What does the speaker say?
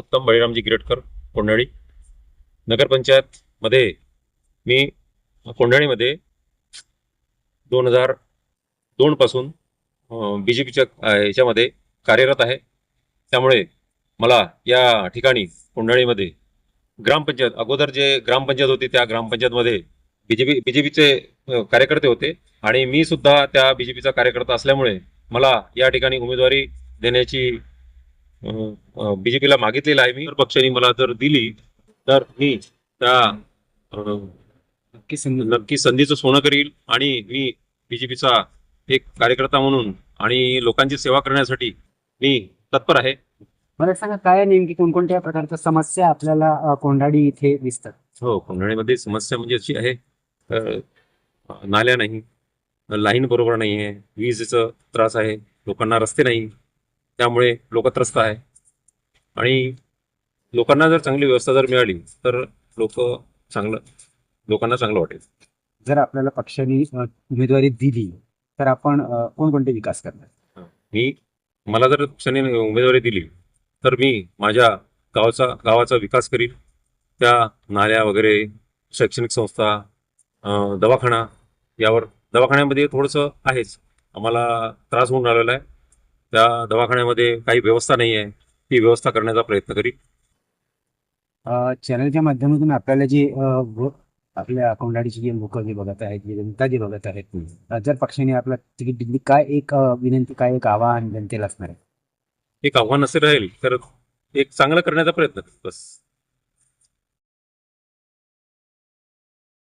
उत्तम बळीरामजी गिरटकर कोंढाणी. नगरपंचायतमध्ये मी कोंढाणीमध्ये दोन हजार दोनपासून बी जे पीच्या याच्यामध्ये कार्यरत आहे. त्यामुळे मला या ठिकाणी कोंढाणीमध्ये ग्रामपंचायत अगोदर जे ग्रामपंचायत होती त्या ग्रामपंचायतमध्ये B J P B J पीचे कार्यकर्ते होते. आणि मी सुद्धा त्या बी जे पीचा कार्यकर्ता असल्यामुळे मला या ठिकाणी उमेदवारी देण्याची बी जे पीला मागितलेलं आहे मी. पक्षाने मला जर दिली तर मी त्या नक्की संधी नक्की संधीचं सोनं करील आणि मी बीजेपीचा एक कार्यकर्ता म्हणून आणि लोकांची सेवा करण्यासाठी मी तत्पर आहे. मला सांगा काय नेमकी कोणकोणत्या प्रकारच्या समस्या आपल्याला कोंढाडी इथे दिसतात? हो कोंढाणीमध्ये समस्या म्हणजे अशी आहे नाल्या नाही लाईन बरोबर नाही आहे विजेचं त्रास आहे लोकांना रस्ते नाही त्यामुळे लोक त्रस्त आहे. आणि लोकांना जर चांगली व्यवस्था जर मिळाली तर लोक चांगलं लोकांना चांगलं वाटेल. जर आपल्याला पक्षाने उमेदवारी दिली तर आपण कोणकोणते विकास करणार? मी मला जर पक्षाने उमेदवारी दिली तर मी माझ्या गावाचा गावाचा विकास करील त्या नाल्या वगैरे शैक्षणिक संस्था दवाखाना यावर दवाखान्यामध्ये थोडंसं आहेच. आम्हाला त्रास होऊन राहिलेला आहे. त्या दवाखान्यामध्ये काही व्यवस्था नाही आहे ती व्यवस्था करण्याचा प्रयत्न करील अ, चॅनलच्या माध्यमातून आपल्याला जे आपल्या कोंढाडीची जे लोक जे बघत आहेत जे जनता जे बघत आहेत जर पक्षाने आपला तिकीट दिली काय एक विनंती काय एक आवाहन जनतेला असणार आहे? एक आव्हान असे राहील तर एक चांगलं करण्याचा प्रयत्न करू बस.